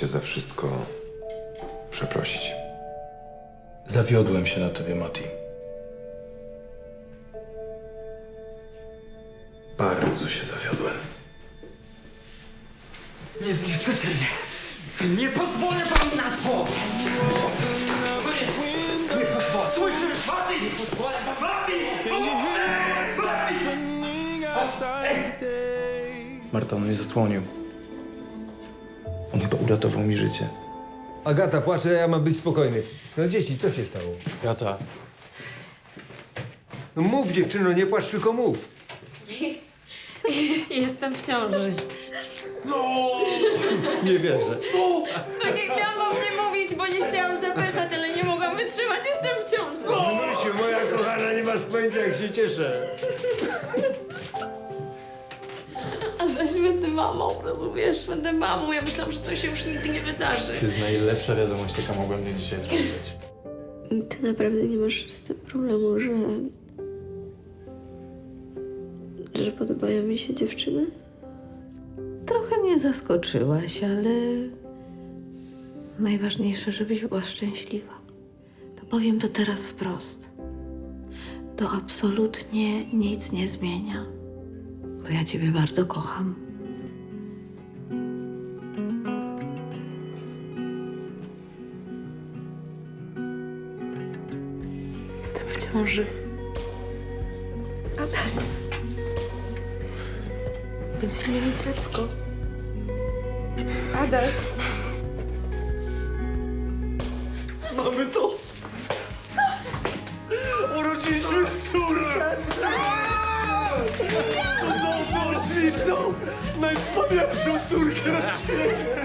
cię za wszystko przeprosić. Zawiodłem się na tobie, Mati. Bardzo się zawiodłem. Nie zniszczycie mnie! Nie pozwolę wam na to! Nie pozwolę! Słyszysz? Mati! Nie pozwolę wam! Mati! Marta, on mnie zasłonił. On chyba uratował mi życie. Agata płacze, ja mam być spokojny. No dzieci, co się stało? Gata, No mów dziewczyno, nie płacz, tylko mów. Jestem w ciąży. Nie wierzę. Tak jak miałam wam nie mówić, bo nie chciałam zapeszać, ale nie mogłam wytrzymać. Jestem w ciąży. Marysiu, moja kochana, nie masz pojęcia, jak się cieszę. Adaś, będę mamą, rozumiesz? Będę mamą. Ja myślałam, że to się już nigdy nie wydarzy. to jest najlepsza wiadomość, jaka mogła mnie dzisiaj spotkać. Ty naprawdę nie masz z tym problemu, że. że podobają mi się dziewczyny? Trochę mnie zaskoczyłaś, ale najważniejsze, żebyś była szczęśliwa. To powiem to teraz wprost. To absolutnie nic nie zmienia, bo ja ciebie bardzo kocham. Jestem w ciąży. Adaś. Będziemy mieli dziecko. Adaś. Mamy to! Co? Urodziliśmy córkę! Śliczną, najwspanialszą córkę na świecie!